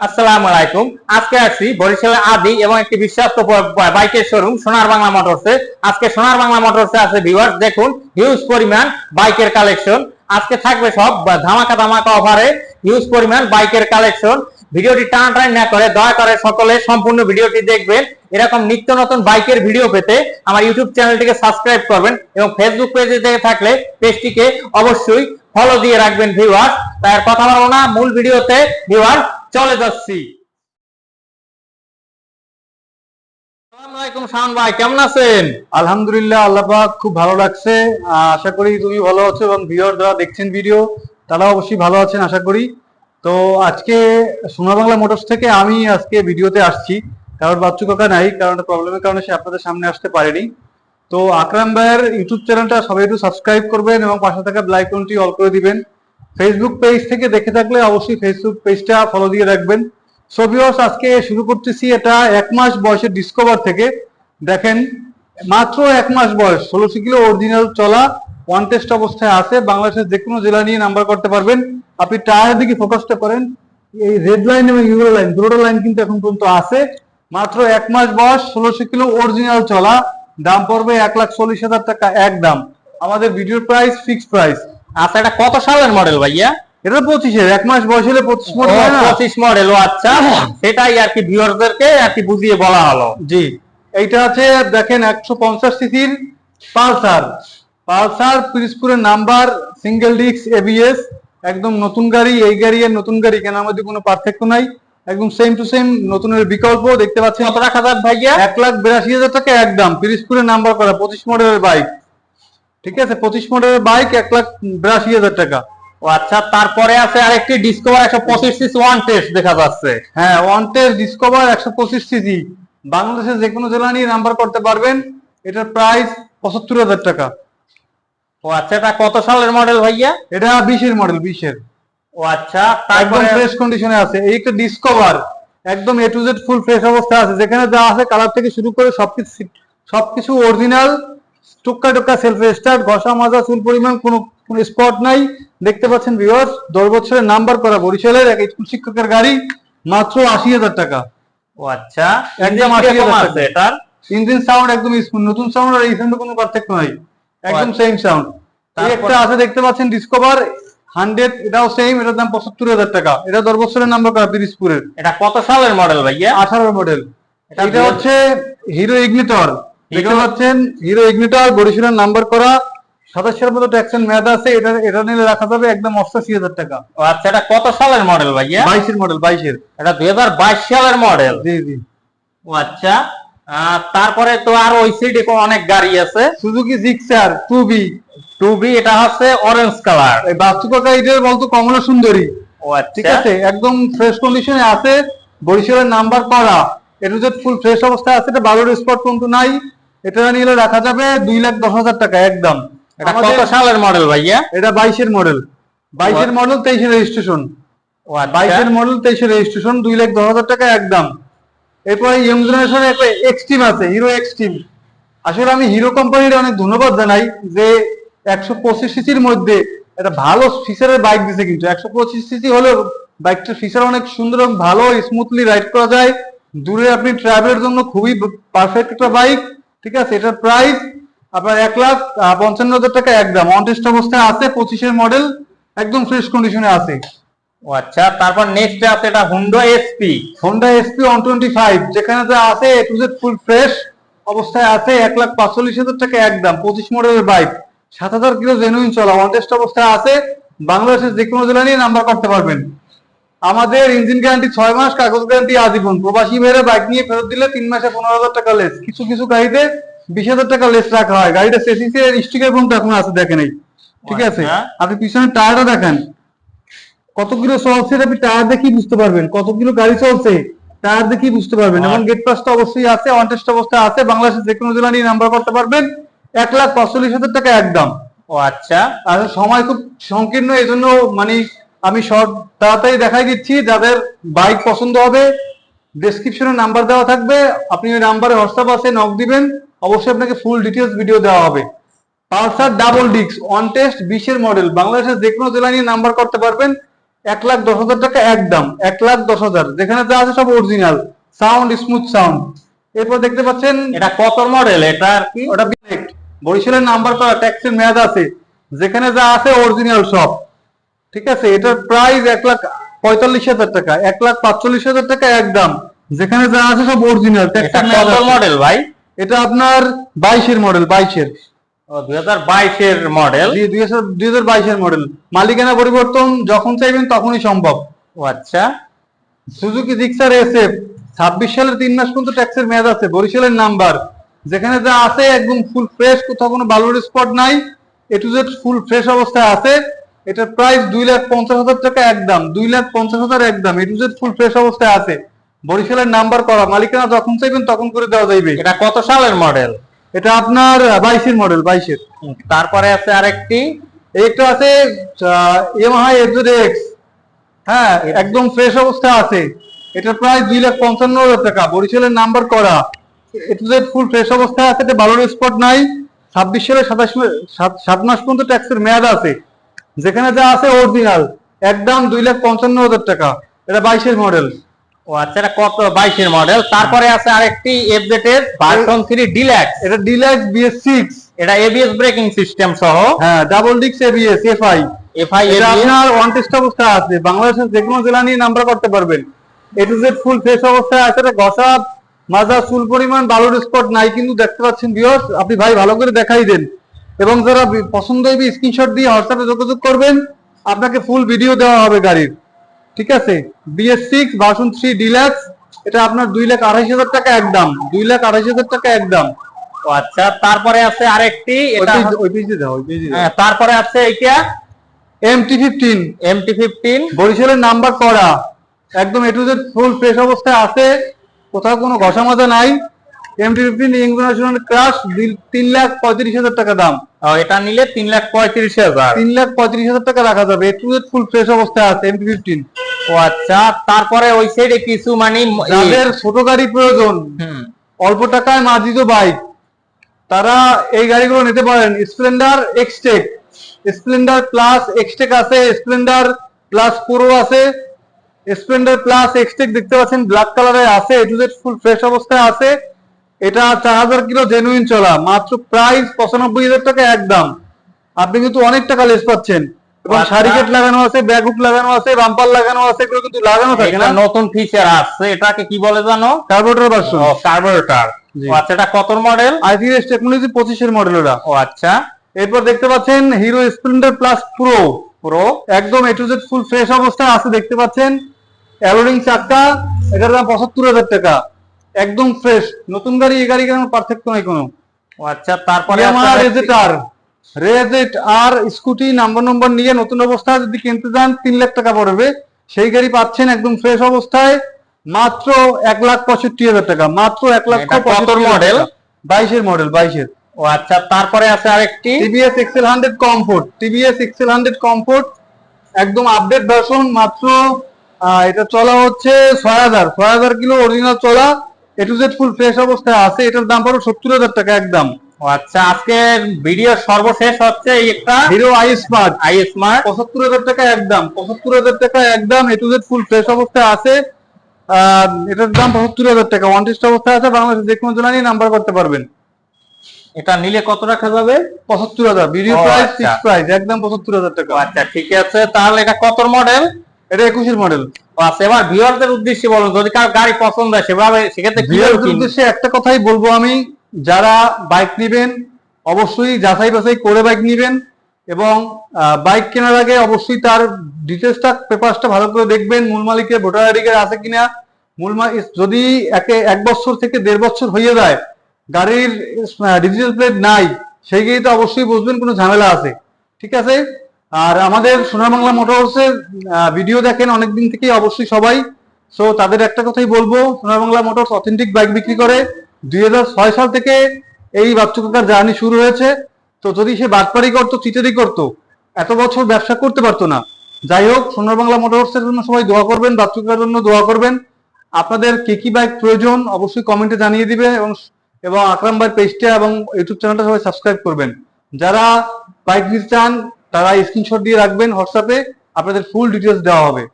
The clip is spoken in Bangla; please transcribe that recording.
আসসালামু আজকে আসছি বরিশালের আদি এবং একটি বিশ্বস্ত বাইকের শোরুম সোনার বাংলা মোটরসে। আজকে সোনার বাংলা মোটরসে আছে ভিউয়ার্স দেখুন হিউজ পরিমাণ বাইকের কালেকশন আজকে থাকবে সব ধামাকা ধামাকা অফারে হিউজ পরিমাণ বাইকের কালেকশন ভিডিওটি টান টান না করে দয়া করে সকলে সম্পূর্ণ ভিডিওটি দেখবেন। এরকম নিত্য নতুন বাইকের ভিডিও পেতে আমার ইউটিউব চ্যানেলটিকে সাবস্ক্রাইব করবেন এবং ফেসবুক পেজে দেখে থাকলে পেজটিকে অবশ্যই ফলো দিয়ে রাখবেন ভিউয়ার্স তাই কথা বলব না, মূল ভিডিওতে ভিউয়ার্স চলে যাচ্ছি। কেমন আছেন? আলহামদুলিল্লাহ খুব ভালো লাগছে। আশা করি তুমি ভালো আছো এবং দেখছেন ভিডিও অবশ্যই ভালো আছেন, আশা করি। তো আজকে বাংলা মোটরস থেকে আমি আজকে ভিডিওতে আসছি। কারণ নাই, কারণ প্রবলেমের কারণে সে আপনাদের সামনে আসতে পারেনি। তো আকরাম ভাইয়ের ইউটিউব চ্যানেলটা সবাই একটু সাবস্ক্রাইব করবেন এবং পাশে থাকা বেল আইকনটি অল করে দিবেন। ফেসবুক পেজ থেকে দেখে থাকলে অবশ্যই ফেসবুক পেজটা ফলো দিয়ে রাখবেন। সো ভিউয়ার্স আজকে শুরু করতেছি এটা এক মাস বয়সের ডিসকভার থেকে। দেখেন, মাত্র এক মাস বয়স, ষোলোশো কিলো অরিজিনাল চলা ওয়ান টেস্ট অবস্থায় আছে। বাংলাদেশের যে কোনো জেলা নিয়ে নাম্বার করতে পারবেন। আপনি টায়ারের দিকে ফোকাসটা করেন। এই রেড লাইন এবং ইউরো লাইন দুটো লাইন কিন্তু এখন পর্যন্ত আছে। মাত্র এক মাস বয়স, ষোলোশো কিলো অরিজিনাল চলা। দাম পড়বে এক লাখ চল্লিশ হাজার টাকা, এক দাম। আমাদের ভিডিওর প্রাইস ফিক্সড প্রাইস আচ্ছা এটা কত সালের মডেল ভাইয়া? এটা পঁচিশের এক মাস বয়স হলে পঁচিশ মডেল হয় পঁচিশ মডেল ও আচ্ছা। সেটাই আর কি ভিউয়ারদেরকে আর কি বুঝিয়ে বলা হলো। জি। এইটা আছে দেখেন একশো পঞ্চাশ সিসির পালসার। পালসার পিরিসপুরের নাম্বার সিঙ্গেল ডিস্ক এবিএস একদম নতুন গাড়ি এই গাড়ি আর নতুন গাড়ি কেনার মধ্যে কোনো পার্থক্য নাই। একদম সেম টু সেম নতুনের বিকল্প দেখতে পাচ্ছেন। কত রাখা ভাইয়া? এক লাখ বিরাশি হাজার টাকা একদম পিরিসপুরের নাম্বার করা পঁচিশ মডেলের বাইক ঠিক আছে পঁচিশ মডেলের বাইক এক লাখ বিরাশি হাজার টাকা। ও আচ্ছা তারপরে আছে আরেকটি ডিসকভার একশো পঁচিশ সিস ওয়ান টেস্ট দেখা যাচ্ছে। হ্যাঁ ওয়ান টেস্ট ডিসকভার একশো পঁচিশ সিসি বাংলাদেশের যে কোনো জেলা নিয়ে নাম্বার করতে পারবেন। এটার প্রাইস পঁচাত্তর হাজার টাকা। ও আচ্ছা এটা কত সালের মডেল ভাইয়া? এটা বিশের মডেল বিশের। ও আচ্ছা একদম তারপরে ফ্রেশ কন্ডিশনে আছে। এই একটা ডিসকভার একদম A to Z full fresh অবস্থা আছে। যেখানে যা আছে কালার থেকে শুরু করে সবকিছু সবকিছু অরিজিনাল টুক্কা টুক্কা সেলফ স্টার্ট ঘষা মাজা চুল পরিমাণ কোনো কোনো স্পট নাই। দেখতে পাচ্ছেন ভিউয়ার্স দশ বছরের নাম্বার করা বরিশালের এক স্কুল শিক্ষকের গাড়ি মাত্র আশি হাজার টাকা। ও আচ্ছা একদম আশি হাজার টাকা। আছে এটার? ইঞ্জিন সাউন্ড একদম নতুন সাউন্ড আর এই সাউন্ডে কোনো পার্থক্য নাই। একদম আচ্ছা। সেম সাউন্ড একটা আছে দেখতে পাচ্ছেন ডিসকভার হান্ড্রেড এটাও সেম এটার দাম পঁচাত্তর হাজার টাকা। এটা দশ বছরের নাম্বার করা পিরিসপুরের এটা কত সালের মডেল ভাইয়া? আঠারো মডেল এটা হচ্ছে হিরো ইগনিটর দেখতে পাচ্ছেন হিরো ইগনিটর বরিশালের নাম্বার করা সাতাশের মতো ট্যাক্সের মেয়াদ আছে এটা এটা নিলে রাখা যাবে একদম অষ্টাশি হাজার টাকা। আচ্ছা এটা কত সালের মডেল ভাইয়া? বাইশের মডেল বাইশের। এটা দুই হাজার বাইশ সালের মডেল জি জি। ও আচ্ছা তারপরে তো আর ওই সাইডে অনেক গাড়ি আছে। Suzuki Gixxer two B two B এটা হচ্ছে অরেঞ্জ কালার এই বাস্তু কাকা বলতো কমলা সুন্দরী। ও আচ্ছা। ঠিক আছে একদম ফ্রেশ কন্ডিশনে আছে বরিশালের নাম্বার করা। এটা যে ফুল ফ্রেশ অবস্থায় আছে এটা বালুর স্পট কিন্তু নাই। এটা নিলে রাখা যাবে দুই লাখ দশ হাজার টাকা একদম। এটা কত সালের মডেল ভাইয়া? এটা বাইশের মডেল বাইশের মডেল তেইশের রেজিস্ট্রেশন আচ্ছা। বাইশের মডেল তেইশের রেজিস্ট্রেশন দুই লাখ দশ হাজার টাকা একদম। এরপরে ইয়ং জেনারেশনে একটা এক্সট্রিম আছে হিরো এক্সট্রিম আসলে আমি হিরো কোম্পানির অনেক ধন্যবাদ জানাই যে একশো পঁচিশ সিসির মধ্যে একটা ভালো ফিচারের বাইক দিছে কিন্তু। একশো পঁচিশ সিসি হলেও বাইকটার ফিচার অনেক সুন্দর এবং ভালো স্মুথলি রাইড করা যায়। দূরে আপনি ট্রাভেলের জন্য খুবই পারফেক্ট একটা বাইক ঠিক আছে? এটার প্রাইস আপনার এক লাখ পঞ্চান্ন হাজার টাকা একদম। অনটেস্ট অবস্থায় আছে পঁচিশের মডেল একদম ফ্রেশ কন্ডিশনে আছে। ও আচ্ছা তারপর নেক্সট আছে এটা Honda SP Honda SP one twenty five যেখানে যা আছে A to Z full fresh অবস্থায় আছে এক লাখ পাঁচচল্লিশ হাজার টাকা একদম। পঁচিশ মডেলের বাইক সাত হাজার কিলো জেনুইন চলা ওয়ান টেস্ট অবস্থায় আছে। বাংলাদেশের যে কোনো জেলা নিয়ে নাম্বার করতে পারবেন। আমাদের ইঞ্জিন গ্যারান্টি ছয় মাস কাগজ গ্যারান্টি আজীবন। প্রবাসী মেয়েরা বাইক নিয়ে ফেরত দিলে তিন মাসে পনেরো হাজার টাকা লেস কিছু কিছু গাড়িতে বিশ হাজার টাকা লেস রাখা হয়। গাড়িটা সেসিসের স্টিকার পর্যন্ত এখন আছে দেখেন এই ঠিক আছে? আচ্ছা। আপনি পিছনে টায়ারটা দেখেন। কত কিলো চলছে আপনি টায়ার দেখেই বুঝতে পারবেন। কত কিলো গাড়ি চলছে টায়ার দেখি বুঝতে পারবেন। এবং গেট পাস তো অবশ্যই আছে অন টেস্ট অবস্থায় আছে। বাংলাদেশের যে কোনো জেলা নিয়ে নাম্বার করতে পারবেন। এক লাখ পাঁচচল্লিশ হাজার টাকা একদম। ও আচ্ছা। আর সময় খুব সংকীর্ণ এই জন্য মানে আমি শর্ট তাড়াতাড়ি দেখাই দিচ্ছি যাদের বাইক পছন্দ হবে ডেসক্রিপশনে নাম্বার দেওয়া থাকবে আপনি ওই নাম্বারে হোয়াটসঅ্যাপ আছে নক দিবেন অবশ্যই আপনাকে ফুল ডিটেলস ভিডিও দেওয়া হবে। পালসার ডাবল ডিক্স অন টেস্ট বিশের মডেল বাংলাদেশের যে কোনো জেলা নিয়ে নাম্বার করতে পারবেন এক লাখ দশ হাজার টাকা একদম এক লাখ দশ হাজার। যেখানে যা আছে সব অরিজিনাল সাউন্ড স্মুথ সাউন্ড এরপর দেখতে পাচ্ছেন এটা কত মডেল এটা আর কি? ওটা বরিশালের নাম্বার করা ট্যাক্সের মেয়াদ আছে। যেখানে যা আছে অরিজিনাল সব। ঠিক আছে এটার প্রাইস এক লাখ পঁয়তাল্লিশ হাজার টাকা এক লাখ পাঁচচল্লিশ হাজার টাকা একদম। যেখানে যা আছে সব অরিজিনাল মডেল ভাই? এটা আপনার বাইশের মডেল বাইশের। ও দুই হাজার বাইশের মডেল দুই হাজার বাইশের মডেল মালিকানা পরিবর্তন যখন চাইবেন তখনই সম্ভব। ও আচ্ছা। সুজুকি জিক্সার ছাব্বিশ সালের তিন মাস পর্যন্ত ট্যাক্সের মেয়াদ আছে বরিশালের নাম্বার। যেখানে যা আছে একদম ফুল ফ্রেশ কোথাও কোনো বালুর স্পট নাই A to Z full fresh অবস্থায় আছে। এটার প্রাইস দুই লাখ পঞ্চাশ হাজার টাকা একদম দুই লাখ পঞ্চাশ হাজার একদম। A to Z full fresh অবস্থায় আছে। বরিশালের নাম্বার করা মালিকানা যখন চাইবেন তখন করে দেওয়া যাইবে। এটা কত সালের মডেল এটা আপনার বাইশের মডেল বাইশের। তারপরে আছে আরেকটি। একটা আছে এমআই এফজেড এক্স হ্যাঁ একদম ফ্রেশ অবস্থায় আছে। এটার প্রায় দুই লাখ পঞ্চান্ন হাজার টাকা। বরিশালের নাম্বার করা। এটা যে ফুল ফ্রেশ অবস্থায় আছে। এটা ভালো স্পট নাই। ছাব্বিশ সালে সাতাশ সাত মাস পর্যন্ত ট্যাক্সের মেয়াদ আছে। যেখানে যা আছে অরিজিনাল একদম দুই লাখ পঞ্চান্ন হাজার টাকা। এটা বাইশের মডেল ও আচ্ছা এটা কত? বাইশের মডেল তারপরে আছে আরেকটি এফজেড এর ভার্সন থ্রি ডিল্যাক্স এটা ডিলাক্স বিএস সিক্স এটা এবিএস ব্রেকিং সিস্টেম সহ। হ্যাঁ ডাবল ডিক্স এবিএস এফআই এফআই এটা আপনার ওয়ান টেস্ট অবস্থায় আছে। বাংলাদেশের যে কোনো জেলা নিয়ে নাম্বার করতে পারবেন। A to Z full fresh অবস্থায় আছে। এটা ঘষা মাজা ফুল পরিমাণ বালুর স্পট নাই কিন্তু দেখতে পাচ্ছেন ভিউয়ার্স আপনি ভাই ভালো করে দেখাই দেন। এবং যারা পছন্দ হইবে স্ক্রিনশট দিয়ে হোয়াটসঅ্যাপে যোগাযোগ করবেন আপনাকে ফুল ভিডিও দেওয়া হবে গাড়ির। ঠিক আছে? BS six version three deluxe এটা আপনার দুই লাখ আড়াইশ হাজার টাকা একদম। দুই লাখ আড়াইশ হাজার টাকা একদম। আচ্ছা তারপরে আছে আরেকটি এটা ওই পেজে দাও ওই পেজে হ্যাঁ, তারপরে আছে এটা M T fifteen MT fifteen বরিশালের নাম্বার করা। একদম A to Z full fresh অবস্থায় আছে। কোথাও কোনো ঘষা মাজা নাই। এমটি ফিফটিন ইন্টারন্যাশনাল ক্রাশ তিন লাখ পঁয়ত্রিশ হাজার টাকা দাম। এটা নিলে তিন লাখ পঁয়ত্রিশ হাজার। তিন লাখ পঁয়ত্রিশ হাজার টাকা রাখা যাবে। টু ফুল ফ্রেশ অবস্থায় আছে এমটি ফিফটিন ও আচ্ছা। তারপরে ওই সাইডে কিছু মানে যাদের ছোট গাড়ি প্রয়োজন অল্প টাকায় মার্জিত বাইক তারা এই গাড়িগুলো নিতে পারেন। Splendor Xtec Splendor plus Xtec আছে স্প্লেন্ডার প্লাস প্রো আছে। স্প্লেন্ডার প্লাস এক্সটেক দেখতে পাচ্ছেন ব্ল্যাক কালারে আছে A to Z full fresh অবস্থায় আছে। এটা চার হাজার কিলো জেনুইন চলা মাত্র প্রাইস পঁচানব্বই হাজার টাকা একদম। আপনি কিন্তু অনেক টাকা লেস পাচ্ছেন। এবং আচ্ছা। সারিকেট লাগানো আছে ব্যাগ হুক লাগানো আছে বাম্পার লাগানো আছে এগুলো কিন্তু লাগানো থাকে না। নতুন ফিচার আসছে এটাকে কি বলে জানো? কার্বোরেটর ভার্সন কার্বোরেটর আচ্ছা এটা কত মডেল আইপিএস টেকনোলজি পঁচিশের মডেল ওটা। ও আচ্ছা। এরপর দেখতে পাচ্ছেন Hero Splendor plus pro pro একদম A to Z full fresh অবস্থায় আছে দেখতে পাচ্ছেন। অ্যালোরিং চাক্কা এটার দাম পঁচাত্তর হাজার টাকা। একদম ফ্রেশ নতুন গাড়ি এই গাড়ি কেন পার্থক্য নাই কোনো। ও আচ্ছা তারপরে আমার রেজেট আর রেজেট আর স্কুটি নাম্বার নম্বর নিয়ে নতুন অবস্থায় যদি কিনতে যান তিন লাখ টাকা পড়বে। সেই গাড়ি পাচ্ছেন একদম ফ্রেশ অবস্থায়। মাত্র এক লাখ পঁয়ষট্টি হাজার টাকা। মাত্র এক লাখ model? বাইশের মডেল বাইশের। ও আচ্ছা তারপরে আছে আরেকটি। TVS XL hundred comfort TVS XL hundred comfort একদম আপডেট ভার্সন মাত্র এটা চলা হচ্ছে ছয় হাজার। ছয় হাজার কিলো অরিজিনাল চলা। A to Z full fresh অবস্থায় আছে এটার দাম পড়ো সত্তর হাজার টাকা একদম। আচ্ছা আজকে ভিডিও সর্বশেষ হচ্ছে এই একটা Hero i smart i smart পঁচাত্তর হাজার টাকা একদম পঁচাত্তর হাজার টাকা একদম A to Z full fresh অবস্থায় আছে। এটার দাম পঁচাত্তর হাজার টাকা। ওয়ান অবস্থায় আছে বাংলাদেশে যে কোনো জেলা নিয়ে নাম্বার করতে পারবেন। এটা নিলে কত রাখা যাবে? পঁচাত্তর হাজার। Video price. ফিক্স প্রাইস একদম পঁচাত্তর হাজার টাকা। আচ্ছা ঠিক আছে। তাহলে এটা কত মডেল এটা একুশের মডেল আচ্ছা এবার ভিউয়ারদের উদ্দেশ্যে বলুন যদি কার গাড়ি পছন্দ হয় সেভাবে সেক্ষেত্রে ভিউয়ারদের? উদ্দেশ্যে একটা কথাই বলব আমি যারা বাইক নেবেন অবশ্যই যাচাই বাছাই করে বাইক নেবেন এবং বাইক কেনার আগে অবশ্যই তার ডিটেলসটা পেপারসটা ভালো করে দেখবেন মূল মালিকের ভোটার আইডি কার্ড আছে কিনা। মূল মালিক যদি একে এক বছর থেকে দেড় বছর হয়ে যায় গাড়ির ডিজিটাল প্লেট নাই সেই গাড়িতে অবশ্যই বুঝবেন কোনো ঝামেলা আছে। ঠিক আছে? আর আমাদের সোনার বাংলা মোটরসের ভিডিও দেখেন, অনেকদিন থেকেই অবশ্যই সবাই। সো তাদের একটা কথাই বলব সোনার বাংলা মোটরস অথেন্টিক বাইক বিক্রি করে দুই হাজার ছয় সাল থেকে এই বাচ্চু জার্নি শুরু হয়েছে। তো যদি সে বাটপারি করতো চিটারি করতো, এত বছর ব্যবসা করতে পারতো না। যাই হোক সোনার বাংলা মোটরস এর জন্য সবাই দোয়া করবেন, বাচ্চু জন্য দোয়া করবেন। আপনাদের কি কি বাইক প্রয়োজন, অবশ্যই কমেন্টে জানিয়ে দিবে এবং এবং আকরাম ভাই পেজটা এবং ইউটিউব চ্যানেলটা সবাই সাবস্ক্রাইব করবেন। যারা বাইক নিতে চান তারা স্ক্রিনশট দিয়ে রাখবেন হোয়াটসঅ্যাপে আপনাদের ফুল ডিটেলস দেওয়া হবে।